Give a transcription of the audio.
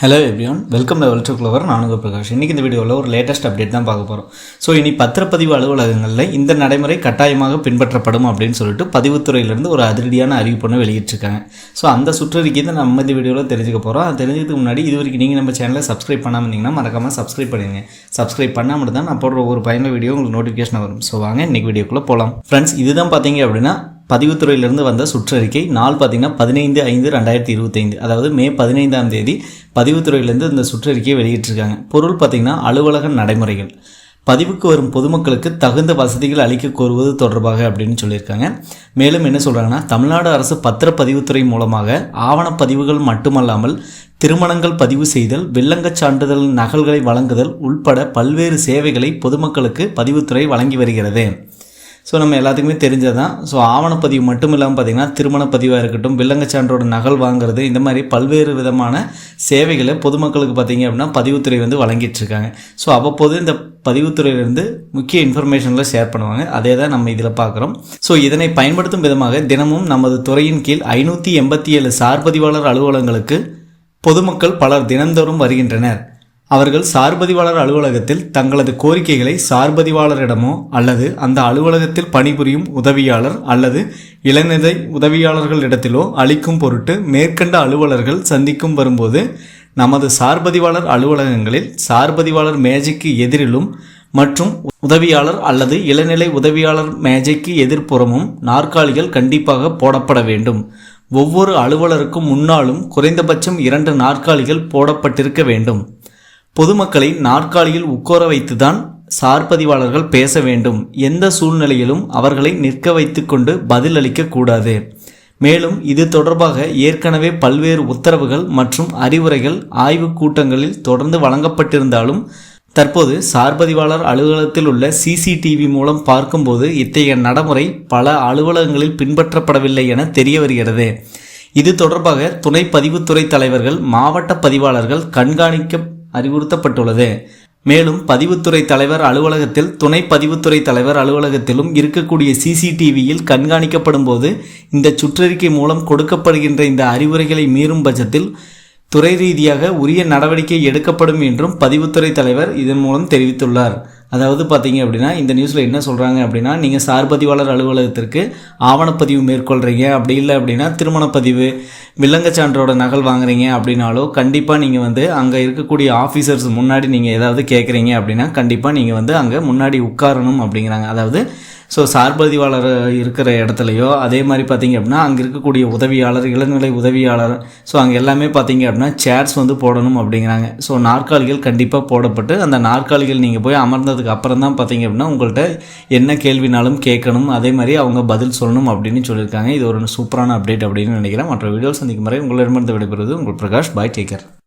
Hello everyone welcome level to clever நானுக Prakash. இன்றைக்கி இந்த வீடியோவில் ஒரு லேட்டஸ்ட் அப்டேட் தான் பார்க்க போகிறோம் ஸோ இனி பத்திரப்பதிவு அலுவலகங்களில் இந்த நடைமுறை கட்டாயமாக பின்பற்றப்படும் அப்படின்னு சொல்லிட்டு பதிவுத்துறையிலேருந்து ஒரு அதிரடியான அறிவிப்புன்னு வெளியிட்டிருக்காங்க. ஸோ அந்த சுற்றறிக்கை தான் நம்ம இந்த வீடியோவில் தெரிஞ்சுக்க போகிறோம் அது தெரிஞ்சதுக்கு முன்னாடி இது வரைக்கும் நீங்கள் நம்ம சேனலை சப்ஸ்கிரைப் பண்ணாமல் இருந்தீங்கன்னா மறக்காமல் சப்ஸ்கிரைப் பண்ணுங்க சப்ஸ்கிரைப் மட்டும் தான் நான் போடுற ஒரு பயனுள்ள வீடியோ உங்களுக்கு நோட்டிஃபிகேஷன் வரும். ஸோ வாங்க இன்றைக்கி வீடியோக்குள்ளே போகலாம் ஃப்ரெண்ட்ஸ் இதுதான் பார்த்தீங்க அப்படின்னா பதிவுத்துறையிலிருந்து வந்த சுற்றறிக்கை. நாள் பார்த்தீங்கன்னா பதினைந்து ஐந்து ரெண்டாயிரத்தி இருபத்தைந்து. அதாவது மே பதினைந்தாம் தேதி பதிவுத்துறையிலேருந்து இந்த சுற்றறிக்கையை வெளியிட்டிருக்காங்க. பொருள் பார்த்தீங்கன்னா அலுவலக நடைமுறைகள். பதிவுக்கு வரும் பொதுமக்களுக்கு தகுந்த வசதிகள் அளிக்க கோருவது தொடர்பாக அப்படின்னு சொல்லியிருக்காங்க. மேலும் என்ன சொல்கிறாங்கன்னா தமிழ்நாடு அரசு பத்திரப்பதிவுத்துறை மூலமாக ஆவணப்பதிவுகள் மட்டுமல்லாமல் திருமணங்கள் பதிவு செய்தல் வில்லங்கச் சான்றிதழ் நகல்களை வழங்குதல் உள்பட பல்வேறு சேவைகளை பொதுமக்களுக்கு பதிவுத்துறை வழங்கி வருகிறது. ஸோ நம்ம எல்லாத்துக்குமே தெரிஞ்சது தான் ஸோ ஆவணப்பதிவு மட்டும் இல்லாமல் பார்த்திங்கன்னா திருமணப்பதிவாக இருக்கட்டும் வில்லங்கச்சான்றோட நகல் வாங்குறது இந்த மாதிரி பல்வேறு விதமான சேவைகளை பொதுமக்களுக்கு பார்த்திங்க அப்படின்னா பதிவுத்துறை வந்து வழங்கிட்டு இருக்காங்க ஸோ அவ்வப்போது இந்த பதிவுத்துறையிலிருந்து முக்கிய இன்ஃபர்மேஷனில் ஷேர் பண்ணுவாங்க. அதே தான் நம்ம இதில் பார்க்குறோம் ஸோ இதனை பயன்படுத்தும் விதமாக தினமும் நமது துறையின் கீழ் ஐநூற்றி எண்பத்தி ஏழு சார்பதிவாளர் அலுவலகங்களுக்கு பொதுமக்கள் பலர் தினந்தோறும் வருகின்றனர். அவர்கள் சார்பதிவாளர் அலுவலகத்தில் தங்களது கோரிக்கைகளை சார்பதிவாளரிடமோ அல்லது அந்த அலுவலகத்தில் பணிபுரியும் உதவியாளர் அல்லது இளநிலை உதவியாளர்களிடத்திலோ அளிக்கும் பொருட்டு மேற்கண்ட அலுவலர்கள் சந்திக்கும் வரும்போது நமது சார்பதிவாளர் அலுவலகங்களில் சார்பதிவாளர் மேஜைக்கு எதிரிலும் மற்றும் உதவியாளர் அல்லது இளநிலை உதவியாளர் மேஜைக்கு எதிர்ப்புறமும் நாற்காலிகள் கண்டிப்பாக போடப்பட வேண்டும். ஒவ்வொரு அலுவலருக்கும் முன்னாலும் குறைந்தபட்சம் இரண்டு நாற்காலிகள் போடப்பட்டிருக்க வேண்டும். பொதுமக்களை நாற்காலியில் உட்கார வைத்துதான் சார்பதிவாளர்கள் பேச வேண்டும். எந்த சூழ்நிலையிலும் அவர்களை நிற்க வைத்துக்கொண்டு பதில் அளிக்கக்கூடாது மேலும் இது தொடர்பாக ஏற்கனவே பல்வேறு உத்தரவுகள் மற்றும் அறிவுரைகள் ஆய்வுக் கூட்டங்களில் தொடர்ந்து வழங்கப்பட்டிருந்தாலும் தற்போது சார்பதிவாளர் அலுவலகத்தில் உள்ள சிசிடிவி மூலம் பார்க்கும்போது இத்தகைய நடைமுறை பல அலுவலகங்களில் பின்பற்றப்படவில்லை என தெரிய வருகிறது. இது தொடர்பாக துணை பதிவுத்துறை தலைவர்கள் மாவட்ட பதிவாளர்கள் கண்காணிக்க அறிவுறுத்தப்பட்டுள்ளது. மேலும் பதிவுத்துறை தலைவர் அலுவலகத்தில் துணை பதிவுத்துறை தலைவர் அலுவலகத்திலும் இருக்கக்கூடிய சிசிடிவியில் கண்காணிக்கப்படும் போது இந்த சுற்றறிக்கை மூலம் கொடுக்கப்படுகின்ற இந்த அறிவுரைகளை மீறும் பட்சத்தில் துறை ரீதியாக உரிய நடவடிக்கை எடுக்கப்படும் என்றும் பதிவுத்துறை தலைவர் இதன் மூலம் தெரிவித்துள்ளார். அதாவது பார்த்தீங்க அப்படின்னா இந்த நியூஸில் என்ன சொல்கிறாங்க அப்படின்னா நீங்கள் சார்பதிவாளர் அலுவலகத்திற்கு ஆவணப்பதிவு மேற்கொள்கிறீங்க அப்படி இல்லை அப்படின்னா திருமணப்பதிவு வில்லங்கச் சான்றோட நகல் வாங்குறீங்க அப்படின்னாலோ கண்டிப்பாக நீங்கள் வந்து அங்கே இருக்கக்கூடிய ஆஃபீஸர்ஸ் முன்னாடி நீங்கள் ஏதாவது கேட்குறீங்க அப்படின்னா கண்டிப்பாக நீங்கள் வந்து அங்கே முன்னாடி உட்காரணும் அப்படிங்கிறாங்க. அதாவது ஸோ சார்பதிவாளர் இருக்கிற இடத்துலையோ அதே மாதிரி பார்த்தீங்க அப்படின்னா அங்கே இருக்கக்கூடிய உதவியாளர் இளநிலை உதவியாளர் ஸோ அங்கே எல்லாமே பார்த்தீங்க அப்படின்னா சேர்ஸ் வந்து போடணும் அப்படிங்கிறாங்க. ஸோ நாற்காலிகள் கண்டிப்பாக போடப்பட்டு அந்த நாற்காலிகள் நீங்கள் போய் அமர்ந்ததுக்கு அப்புறம் தான் பார்த்தீங்க அப்படின்னா உங்கள்கிட்ட என்ன கேள்வினாலும் கேட்கணும் அதே மாதிரி அவங்க பதில் சொல்லணும் அப்படின்னு சொல்லியிருக்காங்க. இது ஒரு சூப்பரான அப்டேட் அப்படின்னு நினைக்கிறேன். மற்ற வீடியோ சந்திக்கும் வரை உங்களிடமிருந்து விடைபெறுவது உங்கள் பிரகாஷ். பாய் டேக்கர்